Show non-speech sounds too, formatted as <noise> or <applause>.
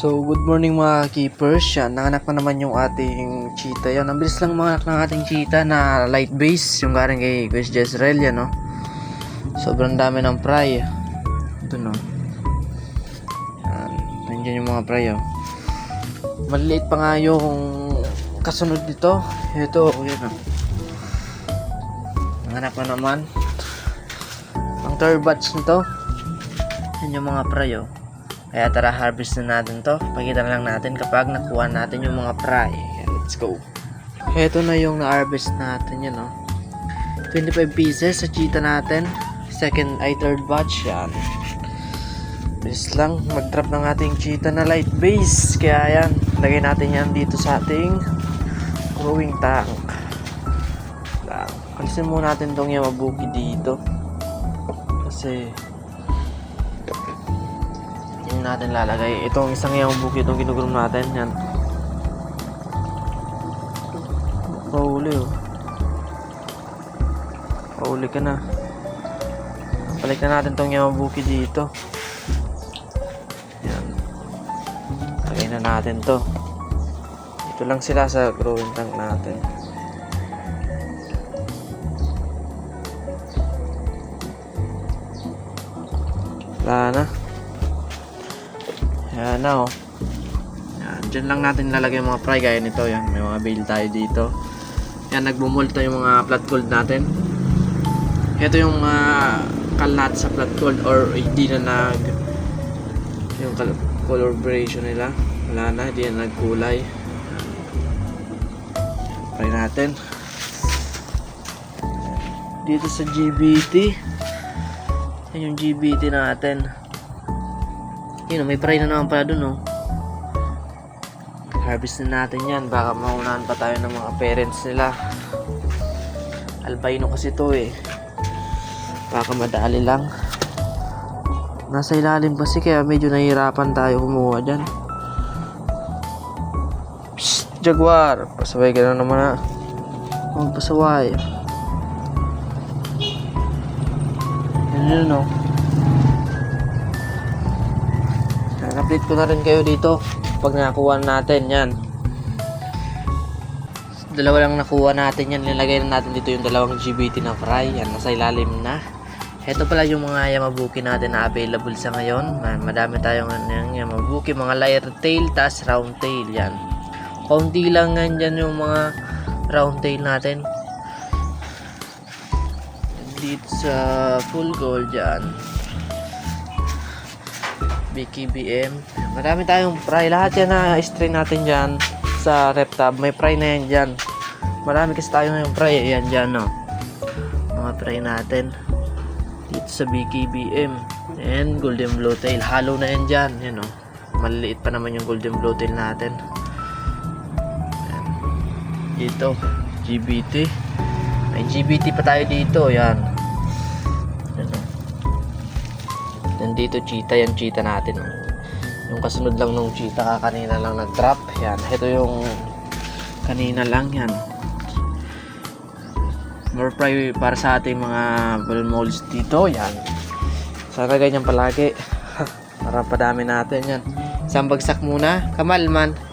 So, good morning mga keepers. Yan, nanganak na naman yung ating cheetah. Yan, ang bilis lang manganak ng ating cheetah na light base. Yung galing kay Chris Jezreel, yan, no? Sobrang dami ng fry. Ito, no? Yan, nandiyan yung mga fry, oh. Maliliit pa nga yung kasunod dito. Ito, yan, oh. Nanganak na naman. Ang third batch nito. Yan yung mga fry, oh. Kaya tara harvest na natin to. Pakita na lang natin kapag nakuha natin yung mga fry. Let's go. Heto na yung na-harvest natin yan, no? 25 pieces sa cheetah natin. Second ay third batch yan. Bilis lang mag-drop ng ating cheetah na light base. Kaya yan, lagay natin yan dito sa ating growing tank. Alisin muna natin tong Yamabuki dito. Kasi natin lalagay. Itong isang yung buki itong ginugurom natin. Yan. Pauli oh. Pauli ka na. Balik na natin tong Yamabuki dito. Yan. Lagay na natin to. Ito lang sila sa growing tank natin. Wala na. Yan na oh. Yan, dyan lang natin lalagay yung mga fry gaya nito. Yan, may mga bale tayo dito. Yan, nagbumulta yung mga flat gold natin. Ito yung mga kal natin sa flat gold or hindi na nag yung col- coloration nila. Wala na, hindi na nagkulay. Fry natin. Dito sa GBT. Yan yung GBT natin. Yun, may fry na naman pala dun, oh. Harvest na natin yan. Baka maunahan pa tayo ng mga parents nila. Albino kasi to eh. Baka madali lang. Nasa ilalim kasi kaya medyo nahihirapan tayo kumuha dyan. Psst, Jaguar! Pasaway ka na naman na. Huwag pasaway. Yan yun, oh. Update ko na rin kayo dito pag nakuha natin yan. Dalawa lang nakuha natin yan. Nilagay na natin dito yung dalawang GBT na fry. Yan nasa ilalim na. Ito pala yung mga Yamabuki natin na available sa ngayon. Ma- madami tayong Yamabuki. Mga layer tail tas round tail yan. Konti lang yan yung mga round tail natin. Dito sa full gold yan BKBM. Marami tayong fry. Lahat yan na strain natin dyan sa reptab. May fry na yan dyan. Marami kasi tayo ngayong fry. Ayan dyan, no. Mga fry natin. Dito sa BKBM. And golden blowtail. Halo na yan dyan. Yan, no. Maliliit pa naman yung golden blowtail natin. Ayan. Dito. GBT. May GBT pa tayo dito. Yan, Nandito cheetah yan cheetah natin. oh. Yung kasunod lang nung cheetah ka kanina lang nag-drop. Yan. Ito yung kanina lang yan. More fry para sa ating mga ball molds dito. Yan. Sana ganyan palagi. <laughs> para padami natin yan. Isang bagsak muna. Kamal man.